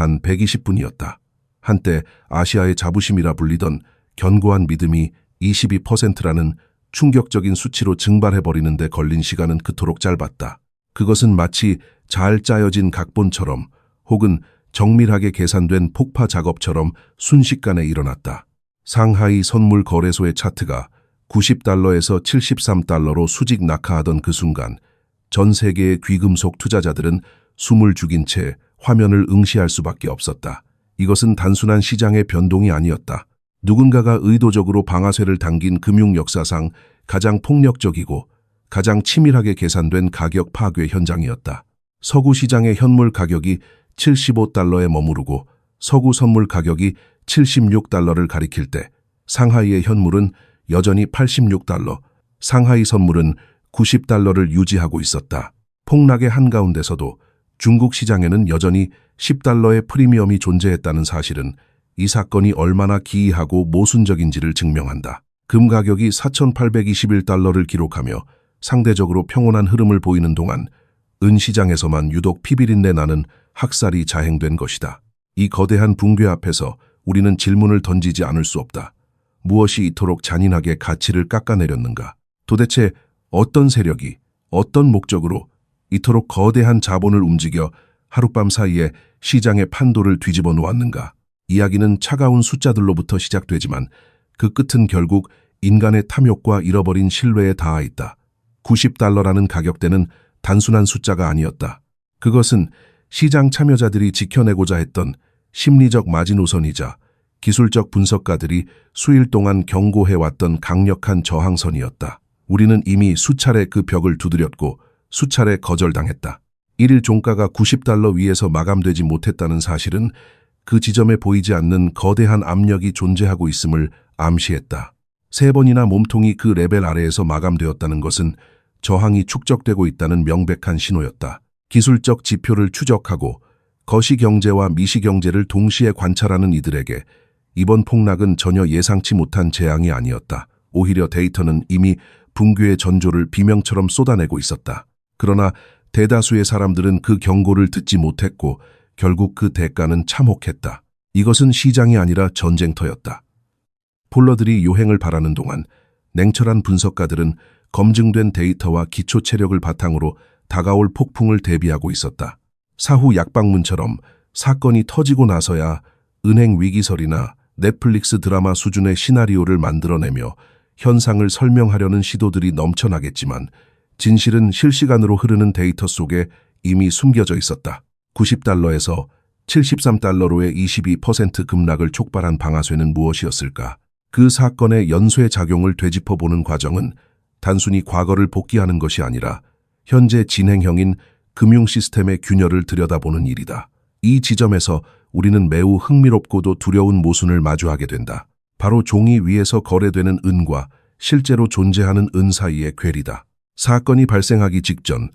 단 120분이었다. 한때 아시아의 자부심이라 불리던 견고한 믿음이 22%라는 충격적인 수치로 증발해버리는 데 걸린 시간은 그토록 짧았다. 그것은 마치 잘 짜여진 각본처럼 혹은 정밀하게 계산된 폭파 작업처럼 순식간에 일어났다. 상하이 선물 거래소의 차트가 90달러에서 73달러로 수직 낙하하던 그 순간 전 세계의 귀금속 투자자들은 숨을 죽인 채 화면을 응시할 수밖에 없었다. 이것은 단순한 시장의 변동이 아니었다. 누군가가 의도적으로 방아쇠를 당긴 금융 역사상 가장 폭력적이고 가장 치밀하게 계산된 가격 파괴 현장이었다. 서구 시장의 현물 가격이 75달러에 머무르고 서구 선물 가격이 76달러를 가리킬 때 상하이의 현물은 여전히 86달러, 상하이 선물은 90달러를 유지하고 있었다. 폭락의 한가운데서도 중국 시장에는 여전히 10달러의 프리미엄이 존재했다는 사실은 이 사건이 얼마나 기이하고 모순적인지를 증명한다. 금 가격이 4,821달러를 기록하며 상대적으로 평온한 흐름을 보이는 동안 은 시장에서만 유독 피비린내 나는 학살이 자행된 것이다. 이 거대한 붕괴 앞에서 우리는 질문을 던지지 않을 수 없다. 무엇이 이토록 잔인하게 가치를 깎아내렸는가? 도대체 어떤 세력이 어떤 목적으로 이토록 거대한 자본을 움직여 하룻밤 사이에 시장의 판도를 뒤집어 놓았는가? 이야기는 차가운 숫자들로부터 시작되지만 그 끝은 결국 인간의 탐욕과 잃어버린 신뢰에 닿아 있다. 90달러라는 가격대는 단순한 숫자가 아니었다. 그것은 시장 참여자들이 지켜내고자 했던 심리적 마지노선이자 기술적 분석가들이 수일 동안 경고해왔던 강력한 저항선이었다. 우리는 이미 수차례 그 벽을 두드렸고 수차례 거절당했다. 1일 종가가 90달러 위에서 마감되지 못했다는 사실은 그 지점에 보이지 않는 거대한 압력이 존재하고 있음을 암시했다. 세 번이나 몸통이 그 레벨 아래에서 마감되었다는 것은 저항이 축적되고 있다는 명백한 신호였다. 기술적 지표를 추적하고 거시경제와 미시경제를 동시에 관찰하는 이들에게 이번 폭락은 전혀 예상치 못한 재앙이 아니었다. 오히려 데이터는 이미 붕괴의 전조를 비명처럼 쏟아내고 있었다. 그러나 대다수의 사람들은 그 경고를 듣지 못했고 결국 그 대가는 참혹했다. 이것은 시장이 아니라 전쟁터였다. 폴러들이 요행을 바라는 동안 냉철한 분석가들은 검증된 데이터와 기초 체력을 바탕으로 다가올 폭풍을 대비하고 있었다. 사후 약방문처럼 사건이 터지고 나서야 은행 위기설이나 넷플릭스 드라마 수준의 시나리오를 만들어내며 현상을 설명하려는 시도들이 넘쳐나겠지만 진실은 실시간으로 흐르는 데이터 속에 이미 숨겨져 있었다. 90달러에서 73달러로의 22% 급락을 촉발한 방아쇠는 무엇이었을까? 그 사건의 연쇄 작용을 되짚어보는 과정은 단순히 과거를 복귀하는 것이 아니라 현재 진행형인 금융 시스템의 균열을 들여다보는 일이다. 이 지점에서 우리는 매우 흥미롭고도 두려운 모순을 마주하게 된다. 바로 종이 위에서 거래되는 은과 실제로 존재하는 은 사이의 괴리다. 사건이 발생하기 직전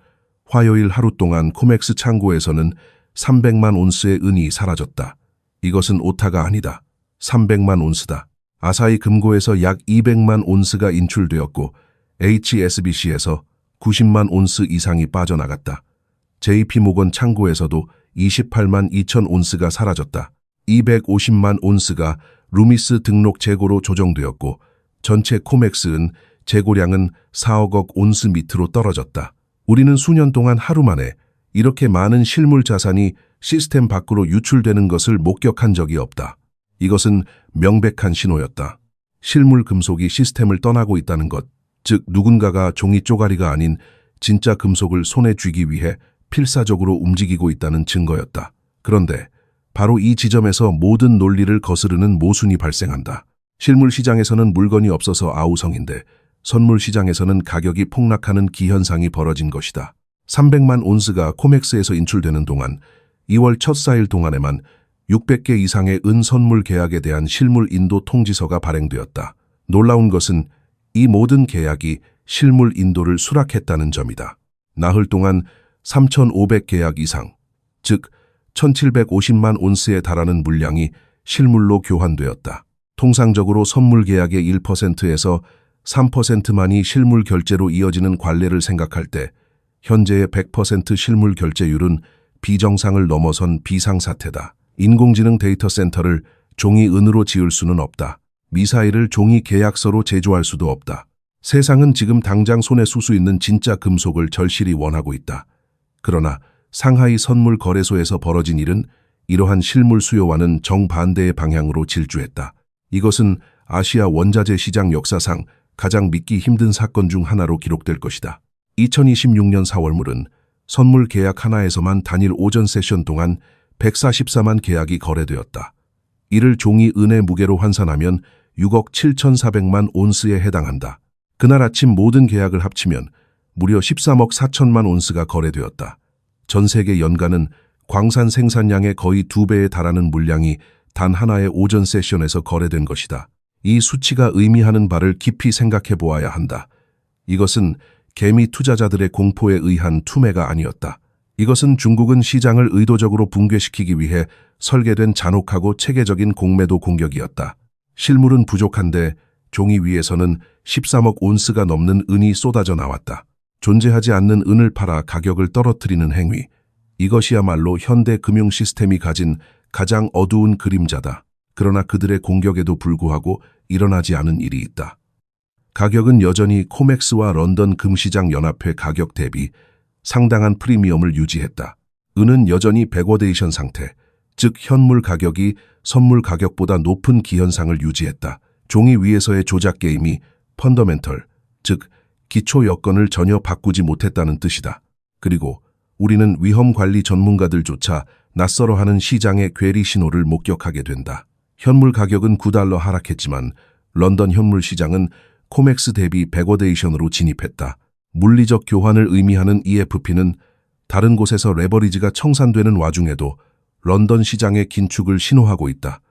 화요일 하루 동안 코맥스 창고에서는 300만 온스의 은이 사라졌다. 이것은 오타가 아니다. 300만 온스다. 아사히 금고에서 약 200만 온스가 인출되었고 HSBC에서 90만 온스 이상이 빠져나갔다. JP모건 창고에서도 28만 2천 온스가 사라졌다. 250만 온스가 루미스 등록 재고로 조정되었고 전체 코맥스은 재고량은 4억억 온스 밑으로 떨어졌다. 우리는 수년 동안 하루 만에 이렇게 많은 실물 자산이 시스템 밖으로 유출되는 것을 목격한 적이 없다. 이것은 명백한 신호였다. 실물 금속이 시스템을 떠나고 있다는 것, 즉 누군가가 종이 쪼가리가 아닌 진짜 금속을 손에 쥐기 위해 필사적으로 움직이고 있다는 증거였다. 그런데 바로 이 지점에서 모든 논리를 거스르는 모순이 발생한다. 실물 시장에서는 물건이 없어서 아우성인데 선물 시장에서는 가격이 폭락하는 기현상이 벌어진 것이다. 300만 온스가 코맥스에서 인출되는 동안 2월 첫 4일 동안에만 600개 이상의 은 선물 계약에 대한 실물 인도 통지서가 발행되었다. 놀라운 것은 이 모든 계약이 실물 인도를 수락했다는 점이다. 나흘 동안 3,500 계약 이상, 즉 1,750만 온스에 달하는 물량이 실물로 교환되었다. 통상적으로 선물 계약의 1%에서 3%만이 실물 결제로 이어지는 관례를 생각할 때 현재의 100% 실물 결제율은 비정상을 넘어선 비상사태다. 인공지능 데이터 센터를 종이 은으로 지을 수는 없다. 미사일을 종이 계약서로 제조할 수도 없다. 세상은 지금 당장 손에 수 수 있는 진짜 금속을 절실히 원하고 있다. 그러나 상하이 선물 거래소에서 벌어진 일은 이러한 실물 수요와는 정반대의 방향으로 질주했다. 이것은 아시아 원자재 시장 역사상 가장 믿기 힘든 사건 중 하나로 기록될 것이다. 2026년 4월물은 선물 계약 하나에서만 단일 오전 세션 동안 144만 계약이 거래되었다. 이를 종이 은의 무게로 환산하면 6억 7,400만 온스에 해당한다. 그날 아침 모든 계약을 합치면 무려 13억 4천만 온스가 거래되었다. 전 세계 연간은 광산 생산량의 거의 두 배에 달하는 물량이 단 하나의 오전 세션에서 거래된 것이다. 이 수치가 의미하는 바를 깊이 생각해 보아야 한다. 이것은 개미 투자자들의 공포에 의한 투매가 아니었다. 이것은 중국은 시장을 의도적으로 붕괴시키기 위해 설계된 잔혹하고 체계적인 공매도 공격이었다. 실물은 부족한데 종이 위에서는 13억 온스가 넘는 은이 쏟아져 나왔다. 존재하지 않는 은을 팔아 가격을 떨어뜨리는 행위. 이것이야말로 현대 금융 시스템이 가진 가장 어두운 그림자다. 그러나 그들의 공격에도 불구하고 일어나지 않은 일이 있다. 가격은 여전히 코맥스와 런던 금시장 연합회 가격 대비 상당한 프리미엄을 유지했다. 은은 여전히 백워데이션 상태, 즉 현물 가격이 선물 가격보다 높은 기현상을 유지했다. 종이 위에서의 조작 게임이 펀더멘털, 즉 기초 여건을 전혀 바꾸지 못했다는 뜻이다. 그리고 우리는 위험 관리 전문가들조차 낯설어하는 시장의 괴리 신호를 목격하게 된다. 현물 가격은 9달러 하락했지만 런던 현물 시장은 코맥스 대비 백워데이션으로 진입했다. 물리적 교환을 의미하는 EFP는 다른 곳에서 레버리지가 청산되는 와중에도 런던 시장의 긴축을 신호하고 있다.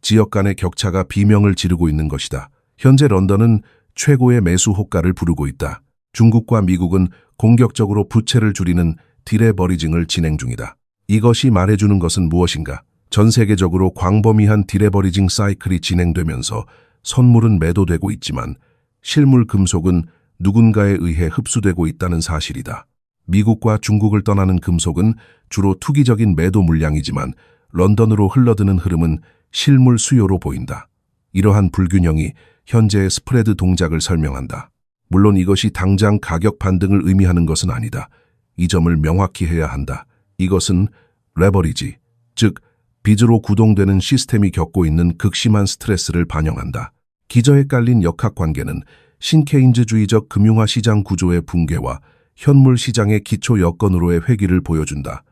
지역 간의 격차가 비명을 지르고 있는 것이다. 현재 런던은 최고의 매수 호가를 부르고 있다. 중국과 미국은 공격적으로 부채를 줄이는 디레버리징을 진행 중이다. 이것이 말해주는 것은 무엇인가? 전 세계적으로 광범위한 디레버리징 사이클이 진행되면서 선물은 매도되고 있지만 실물 금속은 누군가에 의해 흡수되고 있다는 사실이다. 미국과 중국을 떠나는 금속은 주로 투기적인 매도 물량이지만 런던으로 흘러드는 흐름은 실물 수요로 보인다. 이러한 불균형이 현재의 스프레드 동작을 설명한다. 물론 이것이 당장 가격 반등을 의미하는 것은 아니다. 이 점을 명확히 해야 한다. 이것은 레버리지, 즉 빚으로 구동되는 시스템이 겪고 있는 극심한 스트레스를 반영한다. 기저에 깔린 역학관계는 신케인즈주의적 금융화 시장 구조의 붕괴와 현물 시장의 기초 여건으로의 회귀를 보여준다.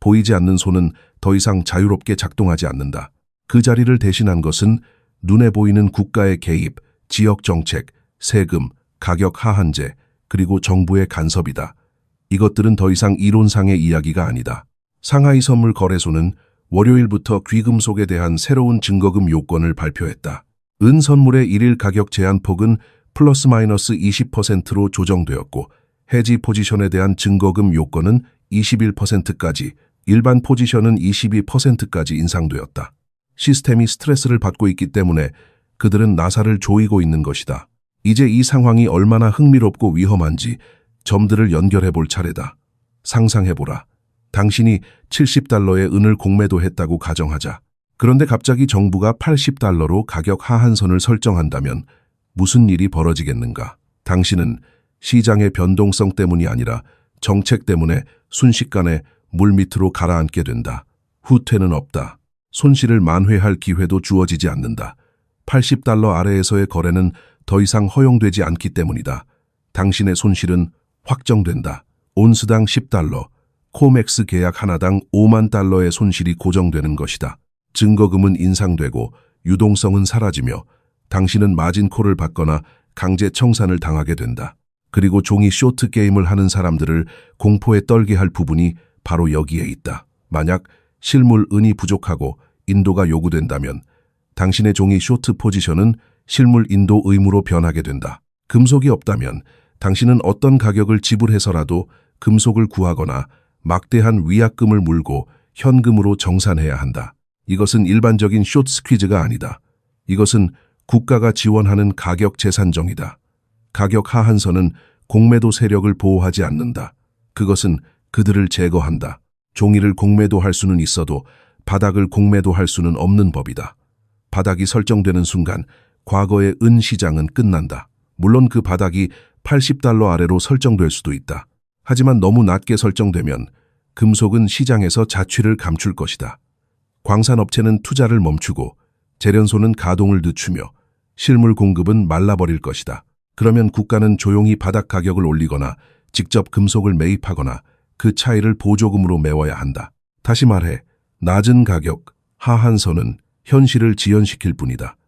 보이지 않는 손은 더 이상 자유롭게 작동하지 않는다. 그 자리를 대신한 것은 눈에 보이는 국가의 개입, 지역 정책, 세금, 가격 하한제, 그리고 정부의 간섭이다. 이것들은 더 이상 이론상의 이야기가 아니다. 상하이 선물 거래소는 월요일부터 귀금속에 대한 새로운 증거금 요건을 발표했다. 은 선물의 일일 가격 제한폭은 플러스 마이너스 20%로 조정되었고 해지 포지션에 대한 증거금 요건은 21%까지, 일반 포지션은 22%까지 인상되었다. 시스템이 스트레스를 받고 있기 때문에 그들은 나사를 조이고 있는 것이다. 이제 이 상황이 얼마나 흥미롭고 위험한지 점들을 연결해 볼 차례다. 상상해 보라. 당신이 70달러의 은을 공매도 했다고 가정하자. 그런데 갑자기 정부가 80달러로 가격 하한선을 설정한다면 무슨 일이 벌어지겠는가? 당신은 시장의 변동성 때문이 아니라 정책 때문에 순식간에 물 밑으로 가라앉게 된다. 후퇴는 없다. 손실을 만회할 기회도 주어지지 않는다. 80달러 아래에서의 거래는 더 이상 허용되지 않기 때문이다. 당신의 손실은 확정된다. 온스당 10달러, 코맥스 계약 하나당 5만 달러의 손실이 고정되는 것이다. 증거금은 인상되고 유동성은 사라지며 당신은 마진콜을 받거나 강제 청산을 당하게 된다. 그리고 종이 쇼트 게임을 하는 사람들을 공포에 떨게 할 부분이 바로 여기에 있다. 만약 실물 은이 부족하고 인도가 요구된다면 당신의 종이 쇼트 포지션은 실물 인도 의무로 변하게 된다. 금속이 없다면 당신은 어떤 가격을 지불해서라도 금속을 구하거나 막대한 위약금을 물고 현금으로 정산해야 한다. 이것은 일반적인 숏 스퀴즈가 아니다. 이것은 국가가 지원하는 가격 재산정이다. 가격 하한선은 공매도 세력을 보호하지 않는다. 그것은 그들을 제거한다. 종이를 공매도할 수는 있어도 바닥을 공매도할 수는 없는 법이다. 바닥이 설정되는 순간 과거의 은 시장은 끝난다. 물론 그 바닥이 80달러 아래로 설정될 수도 있다. 하지만 너무 낮게 설정되면 금속은 시장에서 자취를 감출 것이다. 광산업체는 투자를 멈추고 재련소는 가동을 늦추며 실물 공급은 말라버릴 것이다. 그러면 국가는 조용히 바닥 가격을 올리거나 직접 금속을 매입하거나 그 차이를 보조금으로 메워야 한다. 다시 말해 낮은 가격, 하한선은 현실을 지연시킬 뿐이다.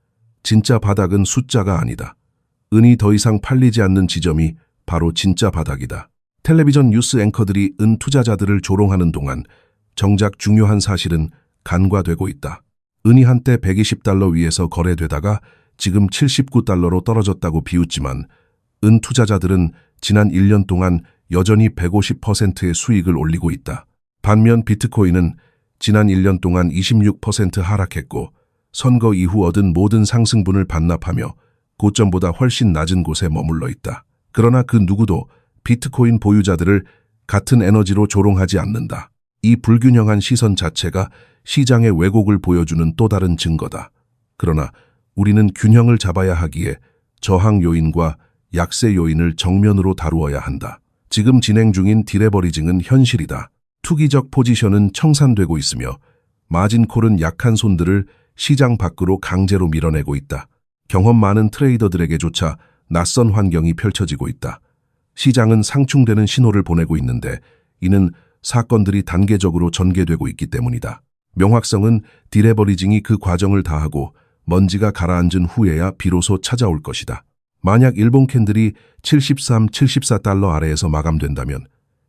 진짜 바닥은 숫자가 아니다. 은이 더 이상 팔리지 않는 지점이 바로 진짜 바닥이다. 텔레비전 뉴스 앵커들이 은 투자자들을 조롱하는 동안 정작 중요한 사실은 간과되고 있다. 은이 한때 120달러 위에서 거래되다가 지금 79달러로 떨어졌다고 비웃지만 은 투자자들은 지난 1년 동안 여전히 150%의 수익을 올리고 있다. 반면 비트코인은 지난 1년 동안 26% 하락했고 선거 이후 얻은 모든 상승분을 반납하며 고점보다 훨씬 낮은 곳에 머물러 있다. 그러나 그 누구도 비트코인 보유자들을 같은 에너지로 조롱하지 않는다. 이 불균형한 시선 자체가 시장의 왜곡을 보여주는 또 다른 증거다. 그러나 우리는 균형을 잡아야 하기에 저항 요인과 약세 요인을 정면으로 다루어야 한다. 지금 진행 중인 디레버리징은 현실이다. 투기적 포지션은 청산되고 있으며 마진콜은 약한 손들을 시장 밖으로 강제로 밀어내고 있다. 경험 많은 트레이더들에게조차 낯선 환경이 펼쳐지고 있다. 시장은 상충되는 신호를 보내고 있는데 이는 사건들이 단계적으로 전개되고 있기 때문이다. 명확성은 디레버리징이 그 과정을 다하고 먼지가 가라앉은 후에야 비로소 찾아올 것이다. 만약 일본 캔들이 73, 74달러 아래에서 마감된다면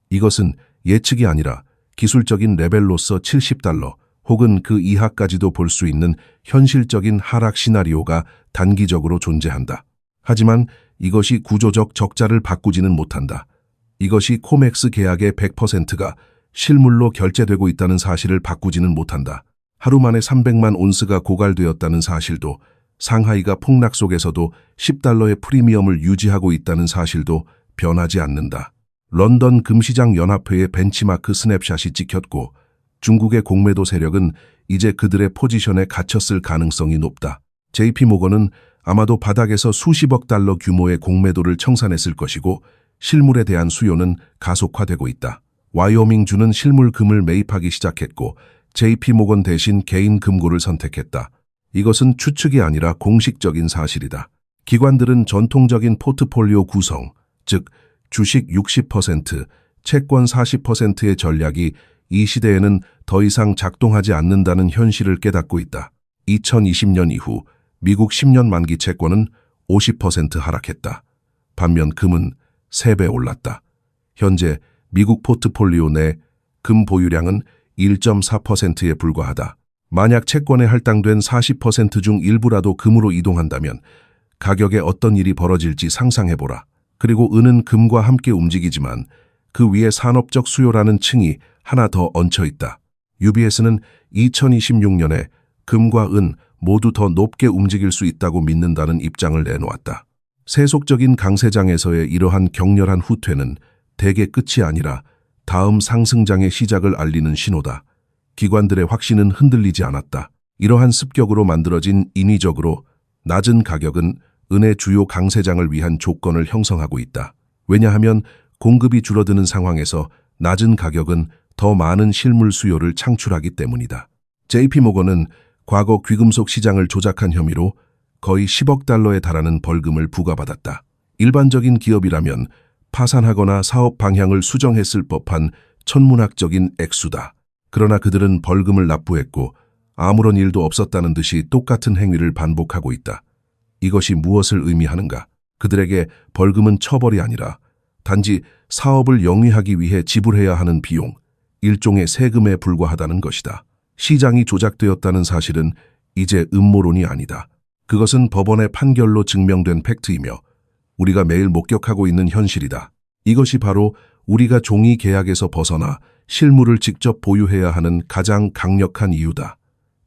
이것은 예측이 아니라 기술적인 레벨로서 70달러 혹은 그 이하까지도 볼 수 있는 현실적인 하락 시나리오가 단기적으로 존재한다. 하지만 이것이 구조적 적자를 바꾸지는 못한다. 이것이 코맥스 계약의 100%가 실물로 결제되고 있다는 사실을 바꾸지는 못한다. 하루 만에 300만 온스가 고갈되었다는 사실도 상하이가 폭락 속에서도 10달러의 프리미엄을 유지하고 있다는 사실도 변하지 않는다. 런던 금시장 연합회의 벤치마크 스냅샷이 찍혔고 중국의 공매도 세력은 이제 그들의 포지션에 갇혔을 가능성이 높다. JP 모건은 아마도 바닥에서 수십억 달러 규모의 공매도를 청산했을 것이고 실물에 대한 수요는 가속화되고 있다. 와이오밍주는 실물금을 매입하기 시작했고 JP 모건 대신 개인 금고를 선택했다. 이것은 추측이 아니라 공식적인 사실이다. 기관들은 전통적인 포트폴리오 구성, 즉 주식 60%, 채권 40%의 전략이 이 시대에는 더 이상 작동하지 않는다는 현실을 깨닫고 있다. 2020년 이후 미국 10년 만기 채권은 50% 하락했다. 반면 금은 3배 올랐다. 현재 미국 포트폴리오 내 금 보유량은 1.4%에 불과하다. 만약 채권에 할당된 40%중 일부라도 금으로 이동한다면 가격에 어떤 일이 벌어질지 상상해보라. 그리고 은은 금과 함께 움직이지만 그 위에 산업적 수요라는 층이 하나 더 얹혀 있다. UBS는 2026년에 금과 은 모두 더 높게 움직일 수 있다고 믿는다는 입장을 내놓았다. 세속적인 강세장에서의 이러한 격렬한 후퇴는 대개 끝이 아니라 다음 상승장의 시작을 알리는 신호다. 기관들의 확신은 흔들리지 않았다. 이러한 습격으로 만들어진 인위적으로 낮은 가격은 은의 주요 강세장을 위한 조건을 형성하고 있다. 왜냐하면 공급이 줄어드는 상황에서 낮은 가격은 더 많은 실물 수요를 창출하기 때문이다. JP모건은 과거 귀금속 시장을 조작한 혐의로 거의 10억 달러에 달하는 벌금을 부과받았다. 일반적인 기업이라면 파산하거나 사업 방향을 수정했을 법한 천문학적인 액수다. 그러나 그들은 벌금을 납부했고 아무런 일도 없었다는 듯이 똑같은 행위를 반복하고 있다. 이것이 무엇을 의미하는가? 그들에게 벌금은 처벌이 아니라 단지 사업을 영위하기 위해 지불해야 하는 비용, 일종의 세금에 불과하다는 것이다. 시장이 조작되었다는 사실은 이제 음모론이 아니다. 그것은 법원의 판결로 증명된 팩트이며 우리가 매일 목격하고 있는 현실이다. 이것이 바로 우리가 종이 계약에서 벗어나 실물을 직접 보유해야 하는 가장 강력한 이유다.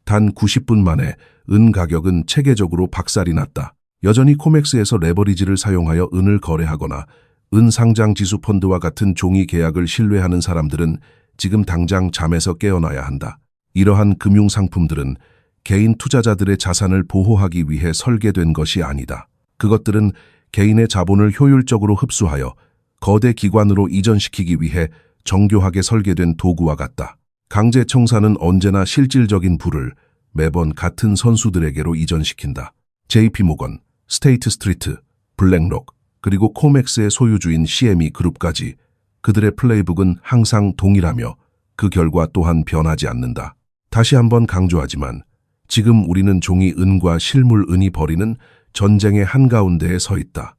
단 90분 만에 은 가격은 체계적으로 박살이 났다. 여전히 코맥스에서 레버리지를 사용하여 은을 거래하거나 은 상장 지수 펀드와 같은 종이 계약을 신뢰하는 사람들은 지금 당장 잠에서 깨어나야 한다. 이러한 금융 상품들은 개인 투자자들의 자산을 보호하기 위해 설계된 것이 아니다. 그것들은 개인의 자본을 효율적으로 흡수하여 거대 기관으로 이전시키기 위해 정교하게 설계된 도구와 같다. 강제 청산은 언제나 실질적인 부를 매번 같은 선수들에게로 이전시킨다. JP 모건, 스테이트 스트리트, 블랙록, 그리고 코맥스의 소유주인 CME 그룹까지 그들의 플레이북은 항상 동일하며 그 결과 또한 변하지 않는다. 다시 한번 강조하지만 지금 우리는 종이 은과 실물 은이 벌이는 전쟁의 한가운데에 서 있다.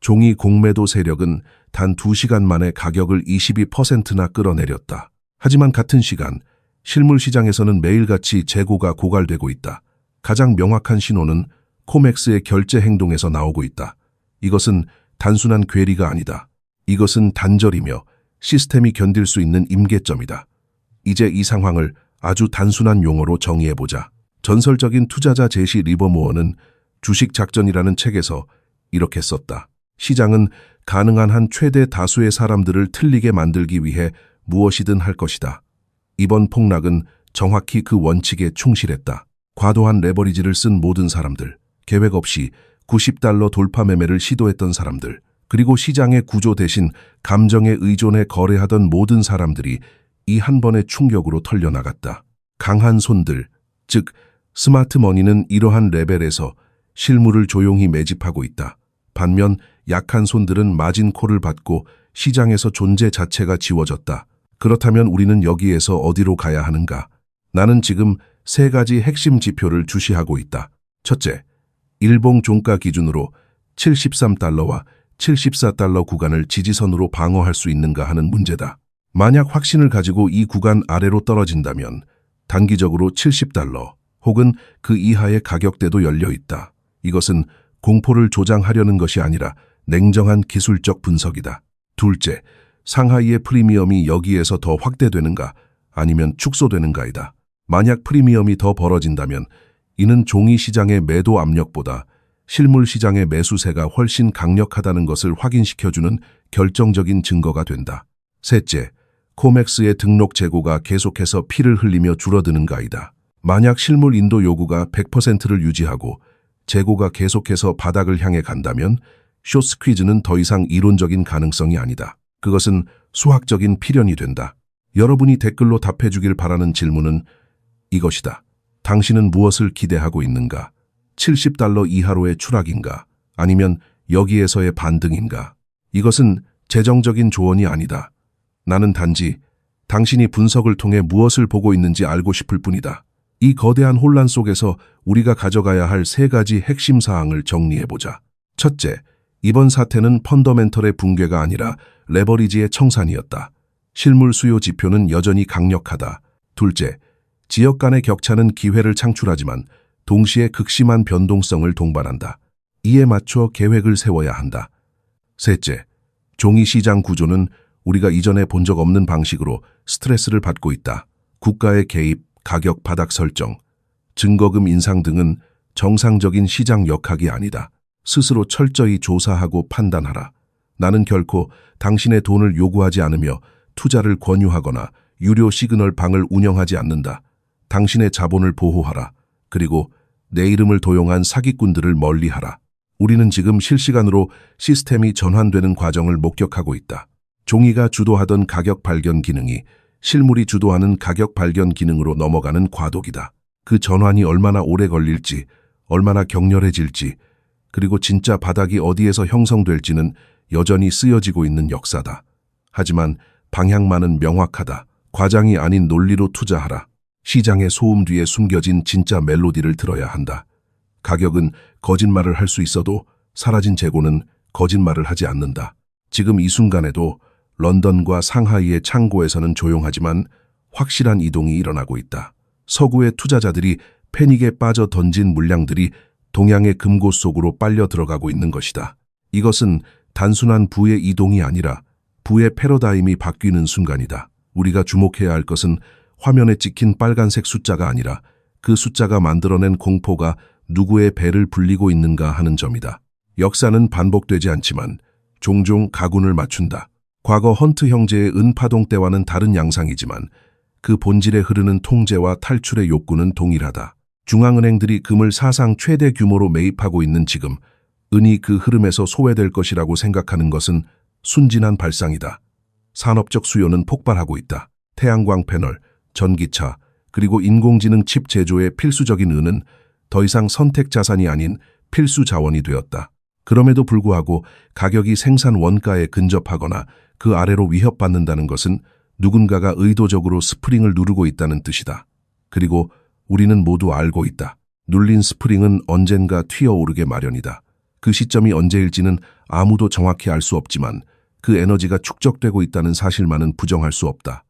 종이 공매도 세력은 단 두시간 만에 가격을 22%나 끌어내렸다. 하지만 같은 시간 실물 시장에서는 매일같이 재고가 고갈되고 있다. 가장 명확한 신호는 코맥스의 결제 행동에서 나오고 있다. 이것은 단순한 괴리가 아니다. 이것은 단절이며 시스템이 견딜 수 있는 임계점이다. 이제 이 상황을 아주 단순한 용어로 정의해보자. 전설적인 투자자 제시 리버모어는 주식 작전이라는 책에서 이렇게 썼다. 시장은 가능한 한 최대 다수의 사람들을 틀리게 만들기 위해 무엇이든 할 것이다. 이번 폭락은 정확히 그 원칙에 충실했다. 과도한 레버리지를 쓴 모든 사람들, 계획 없이 90달러 돌파 매매를 시도했던 사람들, 그리고 시장의 구조 대신 감정에 의존해 거래하던 모든 사람들이 이 한 번의 충격으로 털려나갔다. 강한 손들, 즉 스마트 머니는 이러한 레벨에서 실물을 조용히 매집하고 있다. 반면 약한 손들은 마진콜을 받고 시장에서 존재 자체가 지워졌다. 그렇다면 우리는 여기에서 어디로 가야 하는가? 나는 지금 세 가지 핵심 지표를 주시하고 있다. 첫째, 일봉 종가 기준으로 73달러와 74달러 구간을 지지선으로 방어할 수 있는가 하는 문제다. 만약 확신을 가지고 이 구간 아래로 떨어진다면 단기적으로 70달러 혹은 그 이하의 가격대도 열려 있다. 이것은 공포를 조장하려는 것이 아니라 냉정한 기술적 분석이다. 둘째, 상하이의 프리미엄이 여기에서 더 확대되는가 아니면 축소되는가이다. 만약 프리미엄이 더 벌어진다면 이는 종이 시장의 매도 압력보다 실물 시장의 매수세가 훨씬 강력하다는 것을 확인시켜주는 결정적인 증거가 된다. 셋째, 코맥스의 등록 재고가 계속해서 피를 흘리며 줄어드는가이다. 만약 실물 인도 요구가 100%를 유지하고 재고가 계속해서 바닥을 향해 간다면 쇼스퀴즈는 더 이상 이론적인 가능성이 아니다. 그것은 수학적인 필연이 된다. 여러분이 댓글로 답해주길 바라는 질문은 이것이다. 당신은 무엇을 기대하고 있는가? 70달러 이하로의 추락인가? 아니면 여기에서의 반등인가? 이것은 재정적인 조언이 아니다. 나는 단지 당신이 분석을 통해 무엇을 보고 있는지 알고 싶을 뿐이다. 이 거대한 혼란 속에서 우리가 가져가야 할 세 가지 핵심 사항을 정리해보자. 첫째, 이번 사태는 펀더멘털의 붕괴가 아니라 레버리지의 청산이었다. 실물 수요 지표는 여전히 강력하다. 둘째, 지역 간의 격차는 기회를 창출하지만 동시에 극심한 변동성을 동반한다. 이에 맞춰 계획을 세워야 한다. 셋째, 종이 시장 구조는 우리가 이전에 본 적 없는 방식으로 스트레스를 받고 있다. 국가의 개입, 가격 바닥 설정, 증거금 인상 등은 정상적인 시장 역학이 아니다. 스스로 철저히 조사하고 판단하라. 나는 결코 당신의 돈을 요구하지 않으며 투자를 권유하거나 유료 시그널 방을 운영하지 않는다. 당신의 자본을 보호하라. 그리고 내 이름을 도용한 사기꾼들을 멀리하라. 우리는 지금 실시간으로 시스템이 전환되는 과정을 목격하고 있다. 종이가 주도하던 가격 발견 기능이 실물이 주도하는 가격 발견 기능으로 넘어가는 과도기다. 그 전환이 얼마나 오래 걸릴지, 얼마나 격렬해질지, 그리고 진짜 바닥이 어디에서 형성될지는 여전히 쓰여지고 있는 역사다. 하지만 방향만은 명확하다. 과장이 아닌 논리로 투자하라. 시장의 소음 뒤에 숨겨진 진짜 멜로디를 들어야 한다. 가격은 거짓말을 할 수 있어도 사라진 재고는 거짓말을 하지 않는다. 지금 이 순간에도 런던과 상하이의 창고에서는 조용하지만 확실한 이동이 일어나고 있다. 서구의 투자자들이 패닉에 빠져 던진 물량들이 동양의 금고 속으로 빨려 들어가고 있는 것이다. 이것은 단순한 부의 이동이 아니라 부의 패러다임이 바뀌는 순간이다. 우리가 주목해야 할 것은 화면에 찍힌 빨간색 숫자가 아니라 그 숫자가 만들어낸 공포가 누구의 배를 불리고 있는가 하는 점이다. 역사는 반복되지 않지만 종종 가군을 맞춘다. 과거 헌트 형제의 은파동 때와는 다른 양상이지만 그 본질에 흐르는 통제와 탈출의 욕구는 동일하다. 중앙은행들이 금을 사상 최대 규모로 매입하고 있는 지금 은이 그 흐름에서 소외될 것이라고 생각하는 것은 순진한 발상이다. 산업적 수요는 폭발하고 있다. 태양광 패널, 전기차, 그리고 인공지능 칩 제조에 필수적인 은은 더 이상 선택 자산이 아닌 필수 자원이 되었다. 그럼에도 불구하고 가격이 생산 원가에 근접하거나 그 아래로 위협받는다는 것은 누군가가 의도적으로 스프링을 누르고 있다는 뜻이다. 그리고 우리는 모두 알고 있다. 눌린 스프링은 언젠가 튀어오르게 마련이다. 그 시점이 언제일지는 아무도 정확히 알 수 없지만 그 에너지가 축적되고 있다는 사실만은 부정할 수 없다.